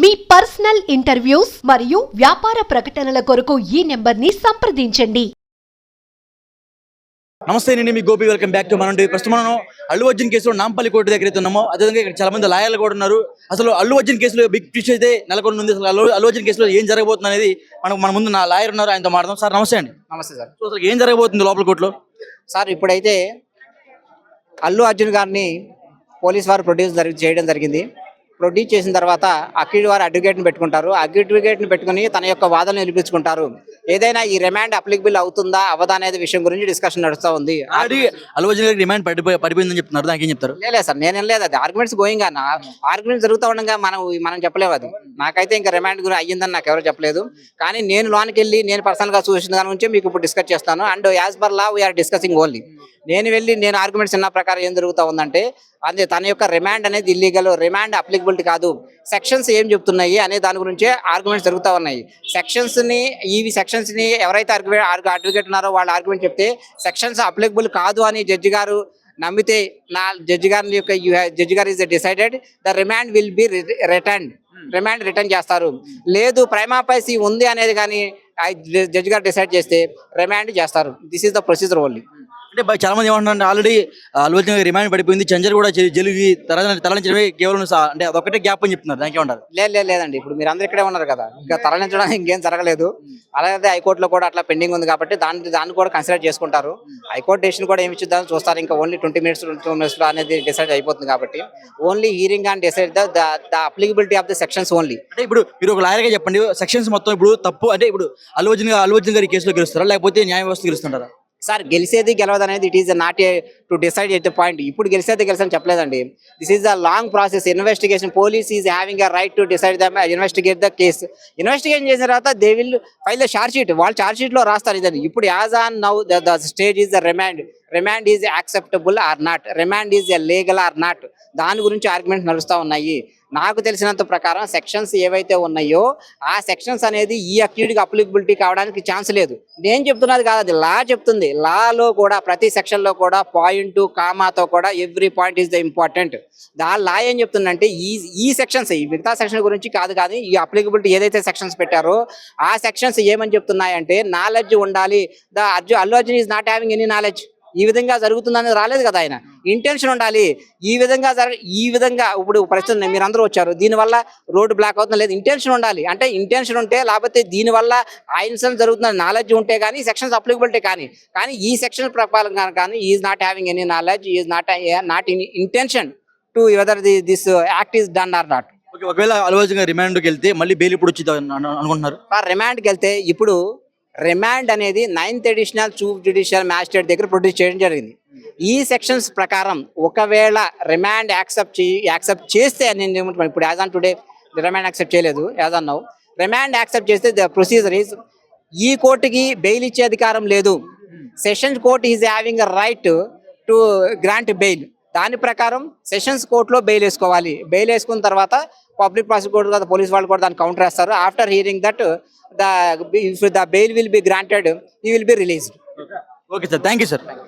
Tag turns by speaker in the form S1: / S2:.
S1: మీ personal interviews మరియు వ్యాపార ప్రకటనల కొరకు ఈ నెంబర్ని సంప్రదించండి.
S2: నమస్తే నేను మీ గోపి. వెల్కమ్ బ్యాక్ టు మనం ప్రస్తుతం మనం అల్లు అర్జున్ కేసులో నాంపల్లి కోర్టు దగ్గర అయితే ఉన్నాము. అదేవిధంగా ఇక్కడ చాలా మంది లాయర్లు కూడా ఉన్నారు. అసలు అల్లు అర్జున్ కేసులో బిగ్ ట్విస్ట్ అయితే నెలకొని ఉంది. అసలు అల్లు అల్లు అర్జున్ కేసులో ఏం జరగబోతుంది అనేది మనకు మన ముందు నా లాయర్ ఉన్నారు. ఆయనతో మాట్లాడదాం. సార్ నమస్తే అండి.
S3: నమస్తే సార్.
S2: సో అసలు ఏం జరగబోతుంది లోపల కోర్టులో?
S3: సార్ ఇప్పుడైతే అల్లు అర్జున్ గారిని పోలీస్ వారు ప్రొడ్యూస్ జరిగి చేయడం జరిగింది. ప్రొడ్యూస్ చేసిన తర్వాత అక్కిడి వారు అడ్వకేట్ని పెట్టుకుంటారు. అడ్వకేట్ని పెట్టుకుని తన యొక్క వాదనలు నిలిపించుకుంటారు. ఏదైనా ఈ రిమాండ్ అప్లికబుల్ అవుతుందా అవదా అనేది విషయం గురించి డిస్కషన్ నడుస్తూ ఉంది.
S2: ఆల్రెడీ అల్లు అర్జున్ గారికి డిమాండ్ పడిపోయి పడిపోయిందని చెప్తున్నారు దానికి ఏం చెప్తారు?
S3: లేదు సార్ నేనేం లేదు అది ఆర్గ్యుమెంట్స్ గోయింగ్ అన్న ఆర్గ్యుమెంట్స్ జరుగుతూ ఉండగా మనం మనం చెప్పలేము అది. నాకైతే ఇంకా రిమాండ్ గురి అయ్యిందని నాకు ఎవరు చెప్పలేదు. కానీ నేను లోనికి వెళ్ళి నేను పర్సనల్గా చూసిన దాని గురించి మీకు ఇప్పుడు డిస్కస్ చేస్తాను. And as per law we're discussing only నేను వెళ్ళి నేను ఆర్గ్యుమెంట్స్ ఉన్న ప్రకారం ఏం జరుగుతూ ఉందంటే అది తన యొక్క రిమాండ్ అనేది ఇల్లీగల్ రిమాండ్ అప్లికబిలిటీ కాదు. సెక్షన్స్ ఏం చెప్తున్నాయి అనే దాని గురించే ఆర్గ్యుమెంట్స్ జరుగుతూ ఉన్నాయి. సెక్షన్స్ని ఈ సెక్షన్స్ని ఎవరైతే అడ్వకేట్ ఉన్నారో వాళ్ళు ఆర్గ్యుమెంట్ చెప్తే సెక్షన్స్ అప్లికబుల్ కాదు అని జడ్జి గారు నమ్మితే నా జడ్జి గారి యొక్క జడ్జి గారు is decided the remand will be return remand return చేస్తారు. లేదు ప్రైమాపైసీ ఉంది అనేది కానీ జడ్జి గారు డిసైడ్ చేస్తే రిమాండ్ చేస్తారు. This is the procedure only
S2: అంటే చాలా మంది ఏమంటున్నారు ఆల్రెడీ అల్లు రిమాండ్ పడిపోయింది. చంజర్ కూడా జలిగి తరలించడమే కేవలం అంటే అదొకటే గ్యాప్ అని చెప్తున్నారు. దానికి ఏమంటారు?
S3: లేదు లేదు లేదండి. ఇప్పుడు మీరు అందరు ఇక్కడే ఉన్నారు కదా. ఇంకా తరలించడానికి ఇంకేం జరగలేదు. అలాగే హైకోర్టులో కూడా అట్లా పెండింగ్ ఉంది కాబట్టి దాన్ని దాన్ని కూడా కన్సిడర్ చేసుకుంటారు. హైకోర్టు డెసిషన్ కూడా ఏమి ఇచ్చుద్దామని చూస్తారు. ఇంకా only twenty minutes two minutes అనేది డిసైడ్ అయిపోతుంది కాబట్టి. Only hearing and decide the the applicability of the sections only
S2: అంటే ఇప్పుడు మీరు ఒక లాయర్గా చెప్పండి. సెక్షన్స్ మొత్తం ఇప్పుడు తప్పు అంటే ఇప్పుడు అల్లు అర్జున్ గారి కేసులో గెలుస్తారా? లేకపోతే న్యాయ వ్యవస్థ గెలుస్తుంటారా?
S3: సార్ గెలిచేది గెలవదు అనేది it is not a to decide at the point ఇప్పుడు గెలిచేది గెలిచని చెప్పలేదండి. This is the long process investigation police is having a right to decide the investigate the case investigation చేసిన తర్వాత they will file the charge sheet వాళ్ళు చార్జ్లో రాస్తారు ఇదని ఇప్పుడు as on now the stage is the remand remand is acceptable or not remand is a legal or not దాని గురించి arguments నడుస్తూ ఉన్నాయి. నాకు తెలిసినంత ప్రకారం సెక్షన్స్ ఏవైతే ఉన్నాయో ఆ సెక్షన్స్ అనేది ఈ అక్యూడ్కి అప్లికబిలిటీ కావడానికి ఛాన్స్ లేదు. నేను చెప్తున్నది కాదు అది లా చెప్తుంది. లాలో కూడా ప్రతి సెక్షన్లో కూడా పాయింట్ కామాతో కూడా every point is the important the law ఏం చెప్తుందంటే ఈ ఈ సెక్షన్స్ ఈ మిగతా సెక్షన్ గురించి కాదు కానీ ఈ అప్లికబిలిటీ ఏదైతే సెక్షన్స్ పెట్టారో ఆ సెక్షన్స్ ఏమని చెప్తున్నాయంటే నాలెడ్జ్ ఉండాలి. The అర్జు Allu Arjun is not having any knowledge ఈ విధంగా జరుగుతుందనేది రాలేదు కదా ఆయన. ఇంటెన్షన్ ఉండాలి. ఈ విధంగా జరగ ఈ విధంగా ఇప్పుడు ప్రస్తుతం మీరు అందరూ వచ్చారు. దీనివల్ల రోడ్డు బ్లాక్ అవుతుంది లేదు? ఇంటెన్షన్ ఉండాలి. అంటే ఇంటెన్షన్ ఉంటే లేకపోతే దీనివల్ల ఆ ఇన్సిడెంట్ జరుగుతున్న నాలెడ్జ్ ఉంటే కానీ సెక్షన్స్ అప్లికబిలిటీ కానీ కానీ ఈ సెక్షన్ ప్రకారం కానీ is not having any knowledge is not not in intention to whether the this act is done or not
S2: ఒకవేళ రిమాండ్కి వెళ్తే మళ్ళీ బెయిల్ ఇప్పుడు వచ్చింది అనుకుంటున్నారు?
S3: రిమాండ్కి వెళ్తే ఇప్పుడు రిమాండ్ అనేది ninth additional chief judicial magistrate దగ్గర ప్రొడ్యూస్ చేయడం జరిగింది. ఈ సెక్షన్స్ ప్రకారం ఒకవేళ రిమాండ్ యాక్సెప్ట్ యాక్సెప్ట్ చేస్తే నేను ఇప్పుడు as on today remand accept చేయలేదు as on now. Remand accept చేస్తే ద ప్రొసీజర్ ఈజ్ ఈ కోర్టుకి బెయిల్ ఇచ్చే అధికారం లేదు. Sessions court is having a right to grant bail. దాని ప్రకారం సెషన్స్ కోర్టులో బెయిల్ వేసుకోవాలి. బెయిల్ వేసుకున్న తర్వాత పబ్లిక్ ప్రాసిక్యూటర్ కదా పోలీస్ వాళ్ళు కూడా దాన్ని కౌంటర్ వేస్తారు. After hearing that the the bail will be granted he will be released
S2: okay sir thank you sir